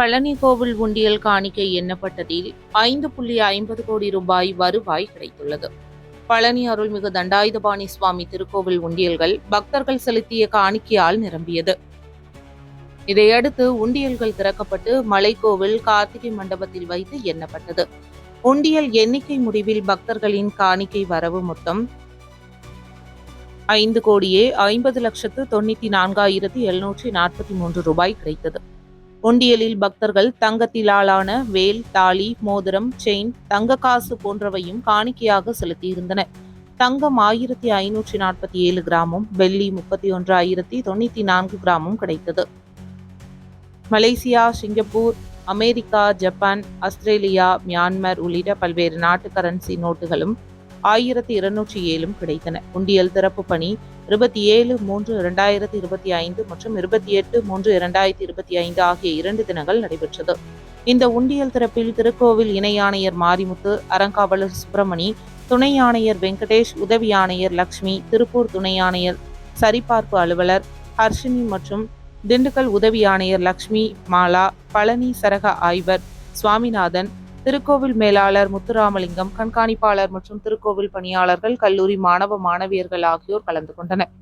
பழனி கோவில் உண்டியல் காணிக்கை எண்ணப்பட்டதில் ஐந்து புள்ளி ஐம்பது கோடி ரூபாய் வருவாய் கிடைத்துள்ளது. பழனி அருள்மிகு தண்டாயுதபாணி சுவாமி திருக்கோவில் உண்டியல்கள் பக்தர்கள் செலுத்திய காணிக்கையால் நிரம்பியது. இதையடுத்து உண்டியல்கள் திறக்கப்பட்டு மலைக்கோவில் கார்த்திகை மண்டபத்தில் வைத்து எண்ணப்பட்டது. உண்டியல் எண்ணிக்கை முடிவில் பக்தர்களின் காணிக்கை வரவு மொத்தம் ஐந்து கோடியே ஐம்பது லட்சத்து தொண்ணூத்தி நான்காயிரத்து எழுநூற்றி நாற்பத்தி மூன்று ரூபாய் கிடைத்தது. ஒண்டியலில் பக்தர்கள் தங்கத்திலாலான வேல் தாலி மோதிரம் செயின் தங்க காசு போன்றவையும் காணிக்கையாக செலுத்தியிருந்தனர் தங்கம் ஆயிரத்தி ஐநூற்றி நாற்பத்தி ஏழு கிராமும் வெள்ளி முப்பத்தி ஒன்று ஆயிரத்தி தொண்ணூத்தி நான்கு கிராமும் கிடைத்தது. Malaysia Singapore America Japan Australia Myanmar உள்ளிட்ட பல்வேறு நாட்டு கரன்சி நோட்டுகளும் ஆயிரத்தி இருநூற்றி ஏழும் கிடைத்தன. உண்டியல் திறப்பு பணி இருபத்தி ஏழு மூன்று இரண்டாயிரத்தி இருபத்தி ஐந்து மற்றும் இருபத்தி எட்டு மூன்று இரண்டாயிரத்தி இருபத்தி ஐந்து ஆகிய இரண்டு தினங்கள் நடைபெற்றது. இந்த உண்டியல் திறப்பில் திருக்கோவில் இணை ஆணையர் மாரிமுத்து அறங்காவலர் சுப்பிரமணி துணை ஆணையர் வெங்கடேஷ் உதவி ஆணையர் லக்ஷ்மி திருப்பூர் துணை ஆணையர் சரிபார்ப்பு அலுவலர் ஹர்ஷினி மற்றும் திண்டுக்கல் உதவி ஆணையர் லக்ஷ்மி மாலா பழனி சரக ஆய்வர் சுவாமிநாதன் திருக்கோவில் மேலாளர் முத்துராமலிங்கம் கண்காணிப்பாளர் மற்றும் திருக்கோவில் பணியாளர்கள் கல்லூரி மாணவ மாணவியர்கள் ஆகியோர் கலந்து கொண்டனர்.